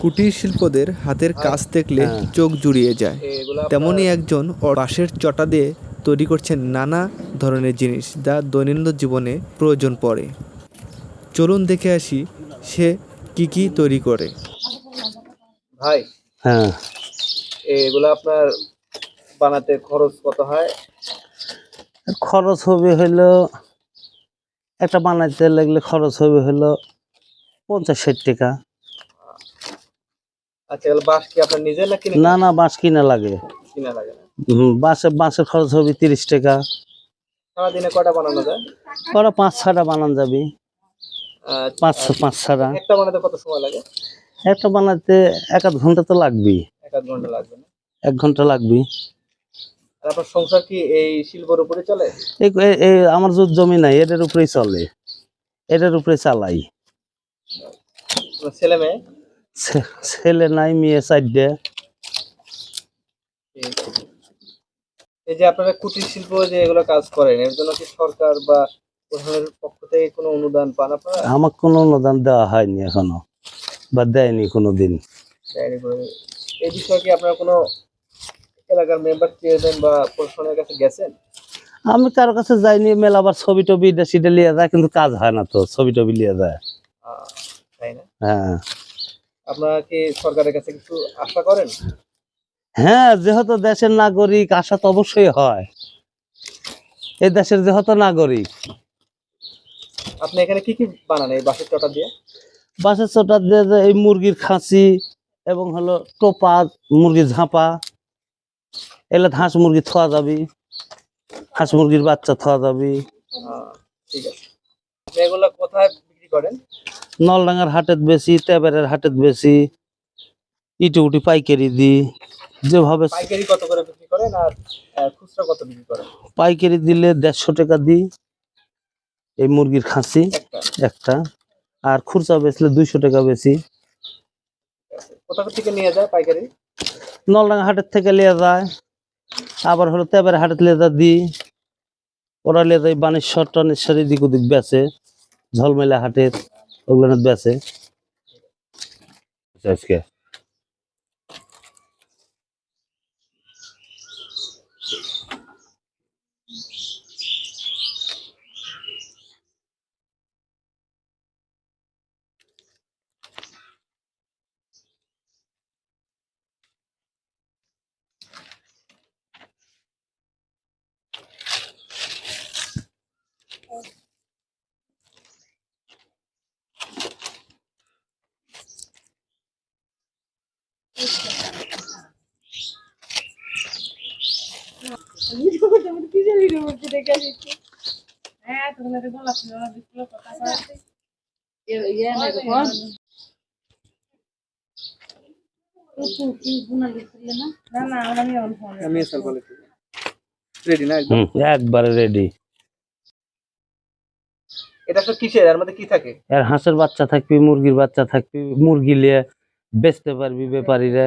কুটির শিল্পদের হাতের কাজ দেখলে চোখ জুড়িয়ে যায়। তেমনই একজন বাঁশের চটা দিয়ে তৈরি করছেন নানা ধরনের জিনিস যা দৈনন্দিন জীবনে প্রয়োজন পড়ে। চলুন দেখে আসি সে কি কি তৈরি করে। ভাই হ্যাঁ। এগুলো আপনার বানাতে খরচ কত হয়? খরচ হবে হলো একটা বানাইতে লাগলে খরচ হবে হলো পঞ্চাশ ষাট টাকা। আচ্ছা বাঁশ কি আপনার নিজের না কিনে না না বাঁশ কিনা লাগে কিনা লাগে না? বাঁশের খরচ হবে তিরিশ টাকা। সারাদিনে কয়টা বানানো যায়? ওরা পাঁচ ছটা বানান যাবি। পাঁচ পাঁচ ছটা একটা বানাতে কত সময় লাগে? একটা বানাতে এক আধ ঘণ্টা তো লাগবেই। এক আধ ঘণ্টা লাগবে না? এক ঘণ্টা লাগবে আপনার সংসার কি এই শিল্পের উপরে চলে? এই আমার যে জমি নাই এটার উপরেই চলে। এটার উপরে চালাই। ছেলে মেয়ে? ছেলে নাই মেয়ে চারটে। এই যে আপনারা কুটির শিল্প যে এগুলো কাজ করেন এর জন্য কি সরকার বা প্রশাসনের পক্ষ থেকে কোনো অনুদান পান আপনারা? আমাকে কোনো অনুদান দেওয়া হয়নি এখনও বা দেয়নি কোনো। এই বিষয়ে কি আপনারা কোনো এলাকার মেম্বার চেয়ারম্যান বা প্রশাসনের কাছে গেছেন? আমি কারও কাছে যাইনি মেলা আবার ছবি টবি সেটা লিয়ে যায় কিন্তু কাজ হয় না তো ছবি টবি লিয়ে যায় তাই না? হ্যাঁ। আপনারা কি সরকারের কাছে কিছু আশা করেন? হ্যাঁ যেহেতু দেশের নাগরিক আশা তো অবশ্যই হয়। এই দেশের যেহেতু নাগরিক। আপনি এখানে কি কি বানান এই বাঁশের চটা দিয়ে? বাসের চোটা দিয়ে এই মুরগির খাসি এবং হলো টোপা মুরগির ঝাঁপা। এলে হাঁস মুরগি থোয়া যাবি। হাঁস মুরগির বাচ্চা থোয়া যাবি। ঠিক আছে। এগুলো কোথায় বিক্রি করেন? নলডাঙ্গার হাটের বেশি তেবারের হাটের বেশি ইটি উটি পাইকারি দি যেভাবে পাইকারি কত করে বিক্রি করেন আর খুচরা কত বিক্রি করেন? পাইকারি দিলে দেড়শো টাকা দিই এই মুরগির খাসি একটা। আর খুরচা বেচলে দুইশো টাকা বেশি। কোথা থেকে নিয়ে যায় পাইকারি? নলডাঙ্গা হাটের থেকে লিয়ে যায় আবার হলো তেবার হাটের লেদা দিই ওরা যায় বানেশ্বর টনেশ্বর এদিক ওদিক বেচে ঝলমেলা হাটের ওগুলো বেচে আজকে। একবারে রেডি এটা তো কিসের? এর মধ্যে কি থাকে? আর হাঁসের বাচ্চা থাকবি মুরগির বাচ্চা থাকবি মুরগি লিয়ে বেচতে পারবি ব্যাপারীরা